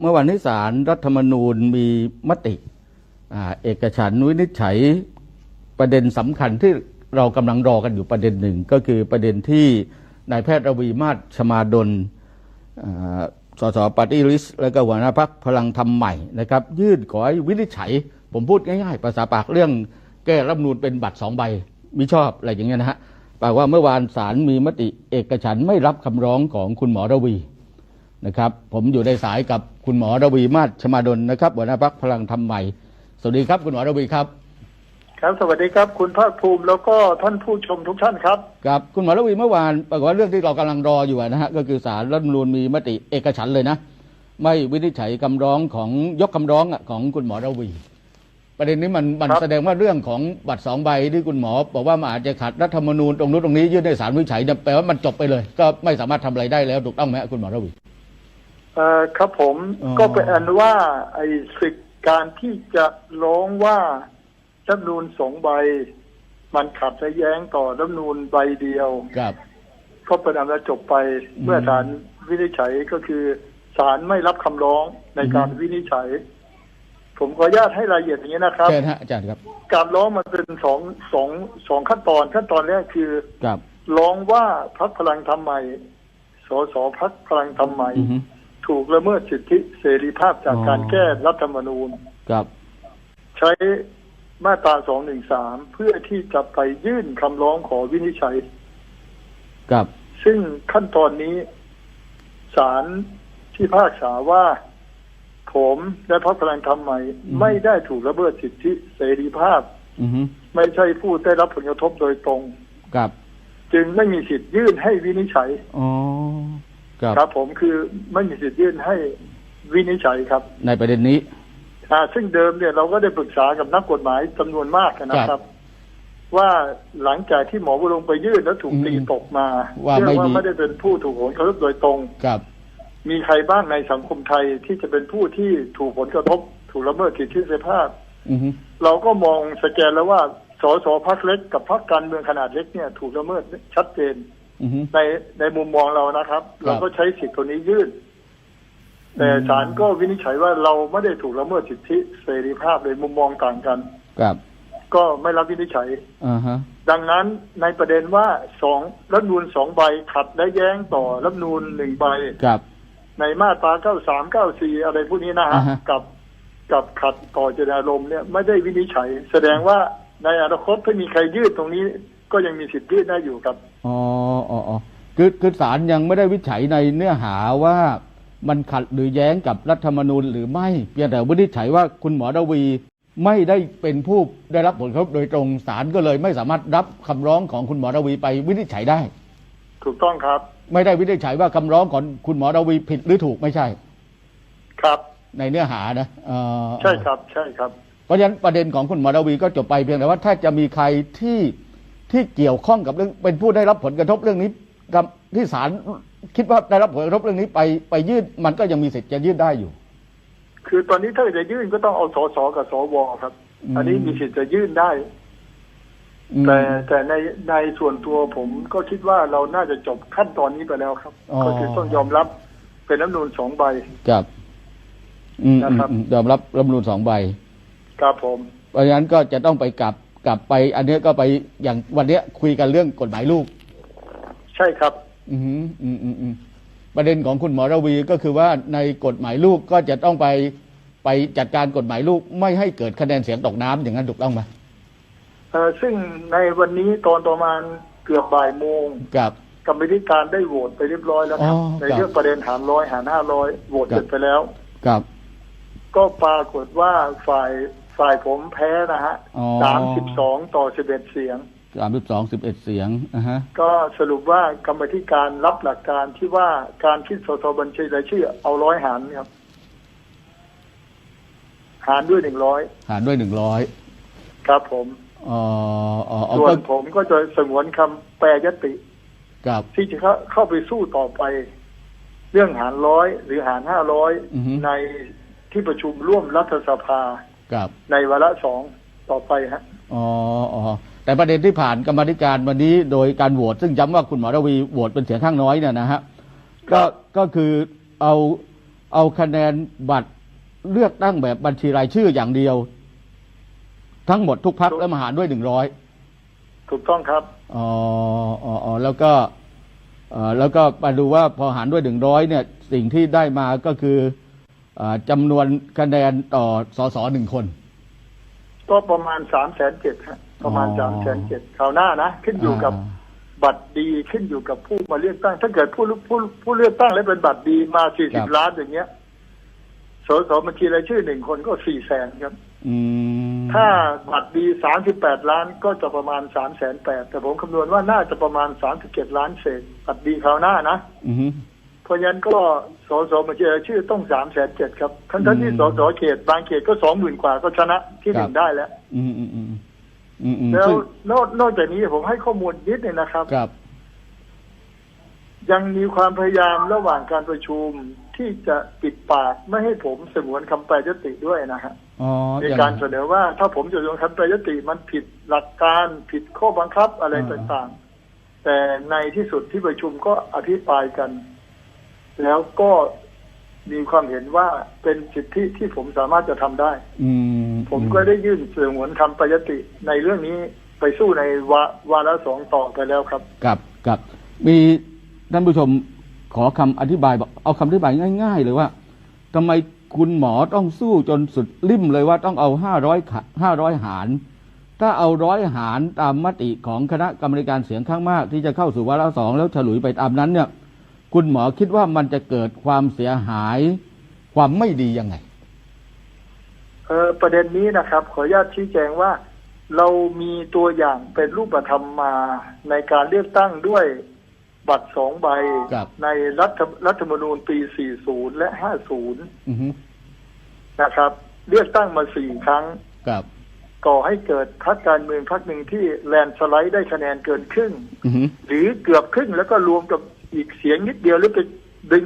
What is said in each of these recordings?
เมื่อวันที่ศาลรัฐธรรมนูญมีมติอเอกฉันวินิจฉัยประเด็นสำคัญที่เรากำลังรอกันอยู่ประเด็นหนึ่ง ก็คือประเด็นที่นายแพทย์ระวีมาศชมาดลสสปาร์ตี้ลิสและก็หัวหน้าพักพลังธรรมใหม่นะครับยื่นขอให้วินิจฉัย ผมพูดง่ายๆ ภาษาปากเรื่องแก้รัฐธรรมนูญเป็นบัตรสองใบมิชอบอะไรอย่างเงี้ยนะฮะแปลว่าเมื่อวานศาลมีมติเอกฉันไม่รับคำร้องของคุณหมอระวี นะครับ ผมอยู่ในสายกับคุณหมอระวีมาศชมาดลนะครับหัวหน้าพักพลังธรรมใหม่ สวัสดีครับคุณหมอระวีครับ ครับสวัสดีครับ คุณภาคภูมิแล้วก็ท่านผู้ชมทุกท่านครับครับคุณหมอระวีเมื่อวานปรากฏว่าเรื่องที่เรากำลังรออยู่อะนะฮะก็คือสารรัฐธรรมนูญมีมติเอกฉันท์เลยนะ ไม่วินิจฉัยคำร้องของยกคำร้องอะของคุณหมอระวีประเด็นนี้มันมันครับแสดงว่าเรื่องของบัตรสองใบที่คุณหมอ บอกว่ามันอาจจะขัดรัฐธรรมนูญตรงนู้นตรงนี้ยื่นให้ศาลวินิจฉัยเนี่ยแปลว่ามันจบไปเลย ก็ไม่สามารถทำอะไรได้แล้วถูกต้องไหมฮะคุณหมอระวี เอ่อครับผมอ๋อ ก็เป็นอันว่าไอ้สิทธิการที่จะร้องว่ารัฐธรรมนูญสองใบ มันขัดและแย้งต่อรัฐธรรมนูญใบเดียว ครับ ก็เป็นอันว่าจบไปอืมเมื่อศาลวินิจฉัยก็คือศาลไม่รับคำร้องในการอืม วินิจฉัย ผมขออนุญาตให้รายละเอียดอย่างนี้นะครับ เชิญฮะอาจารย์ครับการร้องมันเป็นสองสองสองขั้นตอนขั้นตอนแรกคือ ครับร้องว่าพักพลังธรรมใหม่ สสพักพลังธรรมใหม่ อือฮึ ถูกละเมิดสิทธิเสรีภาพจากอ๋อการแก้รัฐธรรมนูญครับ ใช้มาตรา213เพื่อที่จะไปยื่นคำร้องขอวินิจฉัย ครับ ซึ่งขั้นตอนนี้ศาลที่พากษาว่า ผมและพรรคพลังธรรมใหม่ ไม่ได้ถูกละเมิดสิทธิเสรีภาพอือฮึไม่ใช่ผู้ได้รับผลกระทบโดยตรง ครับ จึงไม่มีสิทธิ์ยื่นให้วินิจฉัย อ๋อ ครับครับผมคือไม่มีสิทธิ์ยื่นให้วินิจฉัยครับ ในประเด็นนี้อ่าซึ่งเดิมเนี่ยเราก็ได้ปรึกษากับนักกฎหมายจำนวนมากนะคครัรับบว่าหลังจากที่หมอวรงค์ไปยื่นแล้วถูกอืมตีตกมาว่าเรื่องไม่ว่ามีไม่ได้เป็นผู้ถูกผลกระทบโดยตรงครับ มีใครบ้างในสังคมไทยที่จะเป็นผู้ที่ถูกผลกระทบ ถูกละเมิดสิทธิเสรีภาพอือฮึเราก็มองสแกนแล้วว่าสสพักเล็กกับพักการเมืองขนาดเล็กเนี่ย ถูกละเมิดชัดเจน อือฮึ ในในมุมมองเรานะครับครับ เราก็ใช้สิทธิ์ตัวนี้ยื่น แต่อืม ศาลก็วินิจฉัยว่าเราไม่ได้ถูกละเมิดสิทธิเสรีภาพเลยมุมมองต่างกัน ครับก็ไม่รับวินิจฉัย อ่าฮะ ดังนั้นในประเด็นว่าสองรัฐธรรมนูลสองใบขัดและแย้งต่อรัฐธรรมนูลหนึ่งใบ ครับ ในมาตราเก้าสามเก้าสี่อะไรพวกนี้นะฮะ อ่าฮะ กับกับขัดต่อเจตนารมณ์เนี่ยไม่ได้วินิจฉัย แสดงว่าในอนาคตถ้ามีใครยืดตรงนี้ ก็ยังมีสิทธิ์ยืดได้อยู่ครับ อ๋ออ๋ออ๋อคือคือศาลยังไม่ได้วิจัยในเนื้อหาว่ามันขัดหรือแย้งกับรัฐธรรมนูญหรือไม่ เพียงแต่วินิจฉัยว่าคุณหมอระวีไม่ได้เป็นผู้ได้รับผลกระทบโดยตรงศาลก็เลยไม่สามารถรับคำร้องของคุณหมอระวีไปวินิจฉัยได้ ถูกต้องครับ ไม่ได้วินิจฉัยว่าคำร้องของคุณหมอระวีผิดหรือถูกไม่ใช่ ครับ ในเนื้อหานะเอ่อใช่ครับ ใช่ครับ เพราะฉะนั้นประเด็นของคุณหมอระวีก็จบไปเพียงแต่ว่าถ้าจะมีใครที่ ที่เกี่ยวข้องกับเรื่องเป็นผู้ได้รับผลกระทบเรื่องนี้กับที่ศาลคิดว่าได้รับผลกระทบเรื่องนี้ไปไปยื่นมันก็ยังมีสิทธิ์จะยื่นได้อยู่ คือตอนนี้ถ้าจะยื่นก็ต้องเอาสสกับสวครับอืมอันนี้มีสิทธิ์จะยื่นได้อืมแต่แต่ในในส่วนตัวผมก็คิดว่าเราน่าจะจบขั้นตอนนี้ไปแล้วครับอ๋อก็คือต้องยอมรับเป็นน้ำนูนสองใบครับอืมนะครับอืมยอมรับรัฐธรรมนูญสองใบครับผมเพราะฉะนั้นก็จะต้องไปกลับ กลับไป อันเนี้ยก็ไปอย่างวันเนี้ยคุยกันเรื่องกฎหมายลูก ใช่ครับ อืมอืมอืมอืมประเด็นของคุณหมอระวีก็คือว่าในกฎหมายลูกก็จะต้องไปไปจัดการกฎหมายลูกไม่ให้เกิดคะแนนเสียงตกน้ำอย่างนั้นถูกต้องไหมเอ่อซึ่งในวันนี้ตอนประมาณเกือบบ่ายโมงกับ กรรมธิการได้โหวตไปเรียบร้อยแล้วครับ อ๋อในครับเรื่องประเด็นหารร้อยหารห้าร้อยโหวตครับ เสร็จไปแล้วกับ ก็ปรากฏว่าฝ่าย ฝ่ายผมแพ้นะฮะอ๋อ สามสิบสองต่อสิบเอ็ดเสียง สามสิบสองสิบเอ็ดเสียงอ่าฮะ ก็สรุปว่ากรรมธิการรับหลักการที่ว่าการคิดสสบัญชีรายชื่อเอาร้อยหารครับ หารด้วยหนึ่งร้อยหารด้วยหนึ่งร้อยครับผม อ๋ออ๋ออ๋อส่วก็นผมก็จะสงวนคำแปรยติ กับ ที่จะเข้าเข้าไปสู้ต่อไป เรื่องหารร้อยหรือหารห้าร้อยอือฮึ ในที่ประชุมร่วมรัฐสภา กับ ในวาระสองต่อไปฮะอ๋ออ๋อแต่ประเด็นที่ผ่านกรรมาธิการวันนี้โดยการโหวตซึ่งย้ำว่าคุณหมอระวีโหวตเป็นเสียงข้างน้อยเนี่ยนะฮะก็ก็คือเอาเอาคะแนนบัตรเลือกตั้งแบบบัญชีรายชื่ออย่างเดียว ทั้งหมดทุกพักแล้วมาหารด้วยหนึ่งร้อยถูกต้องครับอ๋ออ๋ออ๋อแล้วก็เอ่อแล้วก็มาดูว่าพอหารด้วยหนึ่งร้อยเนี่ย สิ่งที่ได้มาก็คือเออ จำนวนคะแนนต่อสสหนึ่งคน ก็ประมาณสามแสนเจ็ดฮะประมาณอ๋สามอแสนเจ็ดคราวหน้านะ ขึ้นอยู่กับาบัตรดีขึ้นอยู่กับผู้มาเลือกตั้ง ถ้าเกิดผู้ผู้ผู้เลือกตั้งแล้วเป็นบัตรดีมาสี่ครัสิบบล้านอย่างเงี้ยสสบัญชีรายชื่อหนึ่งคนก็สี่แสนครับอืมถ้าบัตรดีสามสิบแปดล้านก็จะประมาณสามแสนแปดแต่ผมคำนวณว่าน่าจะประมาณสามสิบเจ็ดล้านเศษบัตรดีคราวหน้านะอืมเพ ราะฉะนั้นก็สสบัญชีรายชื่อต้องสามแสนเจ็ดครับ ทั้งทั้งที่อืมสสเขต บางเขตก็สองหมื่นกว่าก็ชนะที่หนึ่คงรับได้แล้ว อืมอืมอืมอืมอืมแล้วซึ่งนอกนอกจากนี้ผมให้ข้อมูลนิดหนึงนะครับครับ ยังมีความพยายามระหว่างการประชุมที่จะปิดปากไม่ให้ผมสงวนคำแปลยติด้วยนะฮะอ๋อในอย่างการเสนอว่าถ้าผมจะสงวนคำแปลยติมันผิดหลักการผิดข้อบังคับอะไรอ่าต่างๆ แต่ในที่สุดที่ประชุมก็อภิปรายกัน แล้วก็มีความเห็นว่าเป็นสิทธิที่ผมสามารถจะทำได้ อืมผมก็ได้ยื่นสงวนคำแปลยติ ในเรื่องนี้ไปสู้ในวาวาระสองต่อไปแล้วครับกับกับมีท่านผู้ชมขอคำอธิบายบอกเอาคำอธิบายง่าย ๆ เลยว่าทำไมคุณหมอต้องสู้จนสุดริ่มเลยว่าต้องเอาห้าร้อยห้าร้อยหาร ถ้าเอาร้อยหารตามมติของคณะกรรมการเสียงข้างมาก ที่จะเข้าสู่วาระสองแล้วฉลุยไปตามนั้นเนี่ย คุณหมอคิดว่ามันจะเกิดความเสียหาย ความไม่ดียังไงเออประเด็นนี้นะครับ ขออนุญาตชี้แจงว่า เรามีตัวอย่างเป็นรูปธรรมมาในการเลือกตั้งด้วยบัตรสองใบครับในรัฐรัฐธรรมนูญปี 40 และ 50อือฮึนะครับ เลือกตั้งมาสี่ครั้งกับก่อให้เกิดพรรคการเมืองพรรคหนึ่งที่แลนด์สไลด์ได้คะแนนเกินครึ่งอือฮึหรือเกือบครึ่งแล้วก็รวมกับ อีกเสียงนิดเดียวหรือไปดึง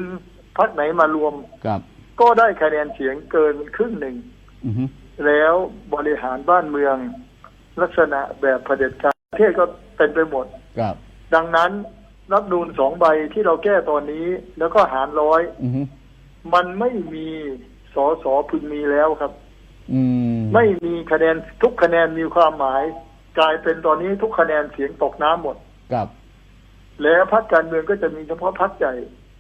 พรรคไหนมารวมกับ ก็ได้คะแนนเสียงเกินครึ่งหนึ่งอือฮึแล้วบริหารบ้านเมือง ลักษณะแบบเผด็จการประเทศก็เป็นไปหมดกับ ดังนั้นรัฐธรรมนูนสองใบที่เราแก้ตอนนี้แล้วก็หารร้อยอือฮึมันไม่มีสอสอพึงมีแล้วครับอืมไม่มีคะแนนทุกคะแนนมีความหมาย กลายเป็นตอนนี้ทุกคะแนนเสียงตกน้ำหมดกับ แล้วพรรคการเมืองก็จะมีเฉพาะพรรคใหญ่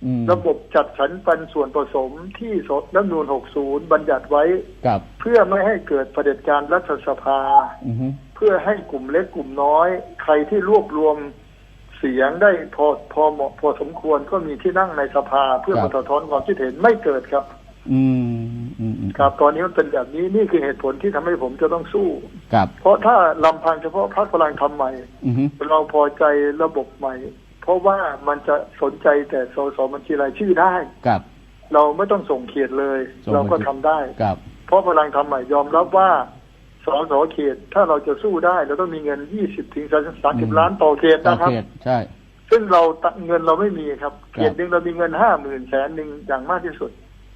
อืมระบบจัดสรรปันส่วนผสมที่สดรัฐธรรมนูน60 บัญญัติไว้กับเพื่อไม่ให้เกิดเผด็จการรัฐสภา อือฮึเพื่อให้กลุ่มเล็กกลุ่มน้อย ใครที่รวบรวมเสียงได้พอพอเหมาะพอสมควรก็มีที่นั่งในสภา เพื่อมาสะท้อนความคิดเห็นไม่เกิดครับ อืมอืมอืมครับ ตอนนี้มันเป็นแบบนี้นี่คือเหตุผลที่ทำให้ผมจะต้องสู้กับเพราะถ้าลำพังเฉพาะพรรคพลังธรรมใหม่ อือฮึเราพอใจระบบใหม่ เพราะว่ามันจะสนใจแต่สสบัญชีรายชื่อได้กับ เราไม่ต้องส่งเขตเลย ส่งเราก็บัญชี ทำได้กับเพราะพลังธรรมใหม่ยอมรับว่าสสเขตถ้าเราจะสู้ได้ เราต้องมีเงิน20ถึง30ล้านต่อเขตต่อนะครับ เขตใช่ ซึ่งเราตเงินเราไม่มีครับ ครับ เขตหนึ่งเรามีเงินห้าหมื่นแสนหนึ่งอย่างมากที่สุด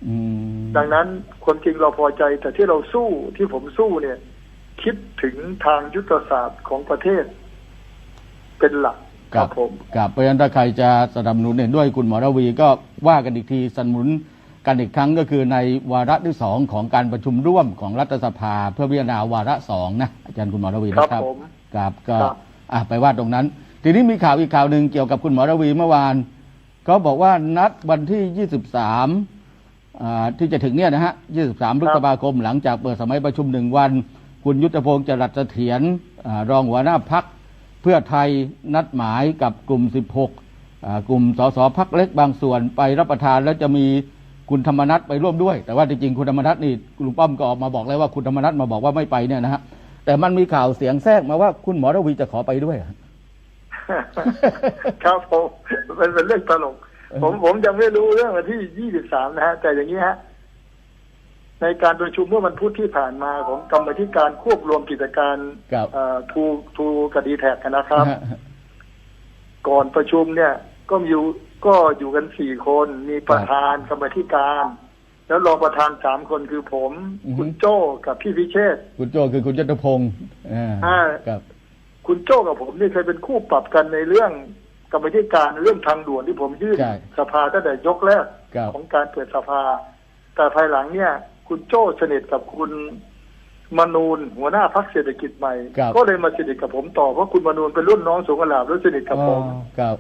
อืมดังนั้นคนจริงเราพอใจแต่ที่เราสู้ที่ผมสู้เนี่ย คิดถึงทางยุทธศาสตร์ของประเทศ เป็นหลัก ครับผมกับเพราะฉะนั้นถ้าใครจะสนับสนุนเห็นด้วยคุณหมอระวีก็ว่ากันอีกทีสนับสนุนกันอีกครั้งก็คือในวาระที่สองของการประชุมร่วมของรัฐสภา เพื่อพิจารณาวาระสองนะอาจารย์คุณหมอระวีครับนะครับผมครับก็ครับ อะไปว่าตรงนั้น ทีนี้มีข่าวอีกข่าวหนึ่งเกี่ยวกับคุณหมอระวีเมื่อวานเขาบอกว่านัดวันที่ 23อ่าที่จะถึงเนี่ยนะฮะ 23พฤษภาคมหลังจากเปิดสมัยประชุมหนึ่งวัน คุณยุทธพงศ์จรัสเสถียรอ่ารองหัวหน้าพัก เพื่อไทยนัดหมายกับกลุ่ม 16 กลุ่มสสพักเล็กบางส่วนไปรับประทานแล้วจะมีคุณธรรมนัฐไปร่วมด้วย แต่ว่าจริงๆคุณธรรมนัฐนี่ลุงป้อมก็ออกมาบอกแล้วว่าคุณธรรมนัฐมาบอกว่าไม่ไปเนี่ยนะฮะแต่มันมีข่าวเสียงแทรกมาว่าคุณหมอระวีจะขอไปด้วยครับผมเป็นเป็นเรื่องตลก ผมผมยังไม่รู้เรื่องวันที่ 23 นะฮะแต่อย่างนี้ฮะ ในการประชุมเมื่อวันพุธที่ผ่านมาของกรรมธิการควบรวมกิจการครับเอ่อทูทูกดีแท็กนะครับ ก่อนประชุมเนี่ย ก็มีอยู่ก็อยู่กันสี่คนมีประธานกรรมธิการ แล้วรองประธานสามคนคือผม อือฮึ คุณโจ้กับพี่พิเชษฐ์คุณโจคือคุณยุทธพงศ์อ่าอ่าครับคุณโจ้กับผมนี่เคยเป็นคู่ปรับกันในเรื่องกรรมธิการเรื่องทางด่วนที่ผมยื่น ใช่ สภาตั้งแต่ยกแรก ครับ ของการเปิดสภา แต่ภายหลังเนี่ย คุณโจ้สนิทกับคุณมนูนหัวหน้าพักเศรษฐกิจใหม่ ครับ ก็เลยมาสนิทกับผมต่อเพราะคุณมนูนเป็นรุ่นน้องสงกลาบแล้วสนิทกับผม อ๋อครับ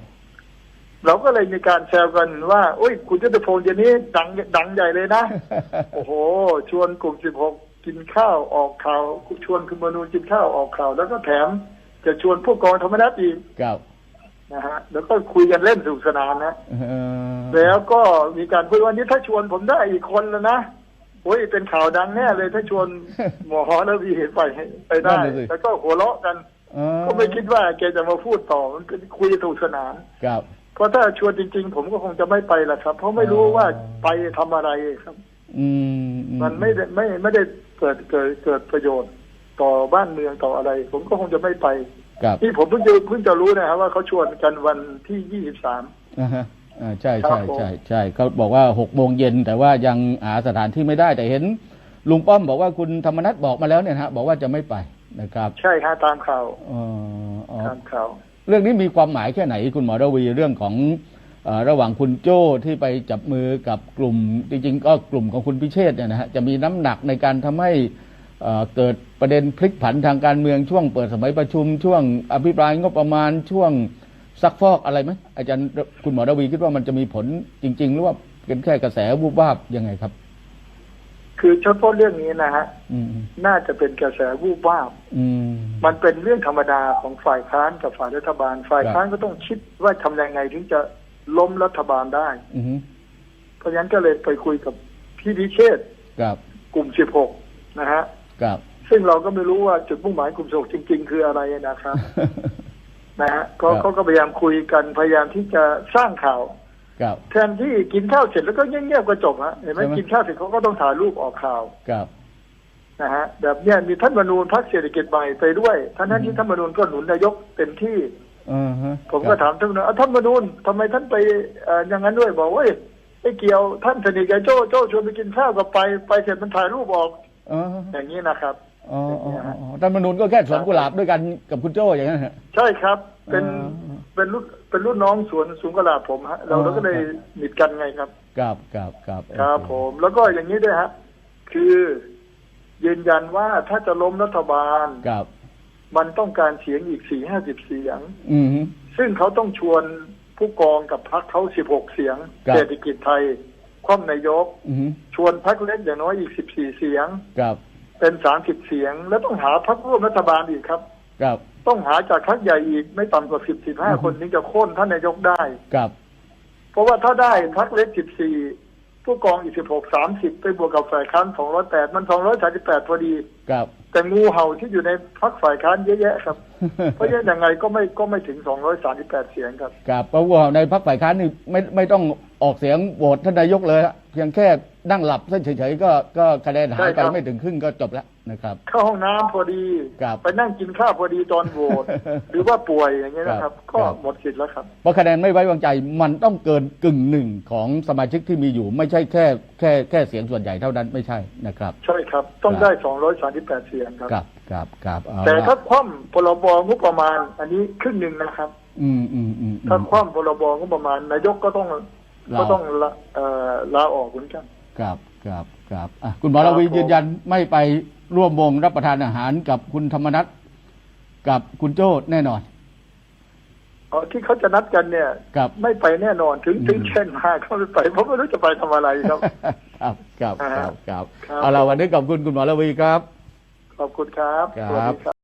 เราก็เลยมีการแซวกันว่าโอ้ย คุณยุทธพงศ์เดี๋ยวนี้ดังดังใหญ่เลยนะ โอ้โห ชวนกลุ่มสิบหกกินข้าวออกข่าวชวนคุณมนูนกินข้าวออกข่าวแล้วก็แถมจะชวนผู้กองธรรมนัฐอีกครับนะฮะ แล้วก็คุยกันเล่นสนุกสนานนะ เออแล้วก็มีการคุยว่านี้ถ้าชวนผมได้อีกคนแล้วนะ โอ้ยเป็นข่าวดังแน่เลยถ้าชวนหมอฮอแล้ววีไปไปได้แล้วก็หัวเราะกัน อ๋อก็ไม่คิดว่าแกจะมาพูดต่อมันเป็นคุยสนุกสนาน ครับ เพราะถ้าชวนจริง ๆ ผมก็คงจะไม่ไปละครับ เพราะไม่รู้ว่าไปทำอะไรครับ อืมอืมันไม่ได้ไม่ไม่ได้เกิดเกิดเกิดประโยชน์ต่อบ้านเมืองต่ออะไร ผมก็คงจะไม่ไป ครับนี่ผมเพิ่งจะเพิ่งจะรู้นะครับว่าเขาชวนกันวันที่ยี่สิบสามอ่าฮะอ่า ใช่ครัใช่บผมใช่ใช่เขาบอกว่าหกโมงเย็นแต่ว่ายังหาสถานที่ไม่ได้แต่เห็น ลุงป้อมบอกว่าคุณธรรมนัฐบอกมาแล้วเนี่ยนะฮะบอกว่าจะไม่ไปนะครับ ใช่ฮะตามข่าวเอ่ออ๋อตามข่าวเรื่องนี้มีความหมายแค่ไหนคุณหมอระวีเรื่องของเออระหว่างคุณโจ้ที่ไปจับมือกับกลุ่ม จริงๆ ก็กลุ่มของคุณพิเชษฐ์เนี่ยนะฮะจะมีน้ำหนักในการทำให้เอ่อเกิดประเด็นพลิกผันทางการเมืองช่วงเปิดสมัยประชุมช่วงอภิปรายงบประมาณช่วง ซักฟอกอะไรไหมอาจารย์คุณหมอระวีคิดว่ามันจะมีผลจริง ๆ หรือว่าเป็นแค่กระแสวูบวาบยังไงครับ คือเฉพาะเรื่องนี้นะฮะอืมน่าจะเป็นกระแสวูบวาบอืมมันเป็นเรื่องธรรมดาของฝ่ายค้านกับฝ่ายรัฐบาล ฝ่ายครับค้านก็ต้องคิดว่าทำยังไงถึงจะล้มรัฐบาลได้อืมเพราะฉะนั้นก็เลยไปคุยกับพี่พิเชษฐ์ครับกลุ่ม16นะฮะครับซึ่งเราก็ไม่รู้ว่าจุดมุ่งหมายกลุ่ม16จริง ๆ คืออะไรนะครับ นะฮะก็ครับ เขาก็พยายามคุยกันพยายามที่จะสร้างข่าว ครับ แทนที่กินข้าวเสร็จแล้วก็เงียบๆก็จบฮะเห็นไหมใช่ไหม กินข้าวเสร็จเขาก็ต้องถ่ายรูปออกข่าวครับ นะฮะแบบเนี้ยมีท่านมนูนพักเศรษฐกิจใหม่ไปด้วยท่านนั้นที่ท่านมนูนก็หนุนนายกเต็มที่อ่าฮะผมก็ถามท่านมนูนอะท่านมนูนทำไมท่านไปเอ่ออย่างนั้นด้วยบอกว่าเอ้ยไม่เกี่ยวท่านสนิทกับโจ้โจ้ชวนไปกินข้าวก็ไปไปเสร็จมันถ่ายรูปออก อ๋ออย่างนี้นะครับ อ๋ออ๋ออ๋อ ท่านมนูนก็แค่สวนกุหลาบด้วยกันกับคุณโจ้อย่างนั้นฮะ ใช่ครับ เป็นอ่า เป็นรุ่นเป็นรุ่นน้องสวนสูงกลาบผมฮะเราอ๋อเราก็เลยครับหนิดกันไงครับ ครับครับครับครับโอเผม แล้วก็อย่างนี้ด้วยฮะ คือยืนยันว่าถ้าจะล้มรัฐบาล ครับ มันต้องการเสียงอีกสี่ห้าสิบเสียง อืมฮึซึ่งเขาต้องชวนผู้กองกับพรรคเขาสิบหกเสียง ครับ เศรษฐกิจไทย คว่ำนายก อืมฮึชวนพรรคเล็กอย่างน้อยอีกสิบสี่เสียง ครับ เป็นสามสิบเสียง แล้วต้องหาพรรคร่วมรัฐบาลอีกครับ ครับ ต้องหาจากพรรคใหญ่อีกไม่ต่ำกว่าสิบสิบห้าอือฮึคนนี้จะโค่นท่านนายกได้ ครับ เพราะว่าถ้าได้พรรคเล็กสิบสี่ผู้กองอีกสิบหกสามสิบไปบวกกับฝ่ายค้านสองร้อยแปดมันสองร้อยสามสิบแปดพอดี ครับ แต่งูเห่าที่อยู่ในพรรคฝ่ายค้านเยอะแยะครับ เพราะฉะนั้นยังไงก็ไม่ก็ไม่ถึงสองร้อยสามสิบแปดเสียงครับ ครับเพราะว่าในพรรคฝ่ายค้านนี่ไม่ไม่ต้องออกเสียงโหวตท่านนายกเลยฮะเพียงแค่ นั่งหลับเฉยๆก็ก็คะแนนหายใช่ไปครับ ไม่ถึงครึ่งก็จบแล้วนะครับ เข้าห้องน้ำพอดี ครับไปนั่งกินข้าวพอดีตอนโหวต หรือว่าป่วยอย่างเงี้ยนะคครัรับบก็ครับ หมดสิทธิ์แล้วครับ เพราะคะแนนไม่ไว้วางใจมันต้องเกินกึ่งหนึ่งของสมาชิกที่มีอยู่ ไม่ใช่แค่แค่แค่เสียงส่วนใหญ่เท่านั้นไม่ใช่นะครับ ใช่ครับ ต้องครับ ได้สองร้อยสามสิบแปดเสียงครับ ครับครับครับเอาแต่ละถ้าคว่ำพรบงบประมาณ อันนี้ครึ่งหนึ่งนะครับ อืมอืมอืมอืม ถ้าคว่ำพรบงบประมาณนายกก็ต้องลา ก็ต้องละเอ่อลาออกเหมือนกัน ครับครับครับอะคุณหมอระวีครับผมยืนยันไม่ไปร่วมวงรับประทานอาหารกับคุณธรรมนัทกับคุณโจ้แน่นอนอ๋อที่เขาจะนัดกันเนี่ยครับไม่ไปแน่นอนถึงอืมถึงเช่นมาเขาไม่ไปเพราะไม่รู้จะไปทำอะไรครับครับ ครับครับครับครับเอาละวันนี้ขอบคุณคุณหมอระวีครับ ขอบคุณครับครับสวัสดีครับ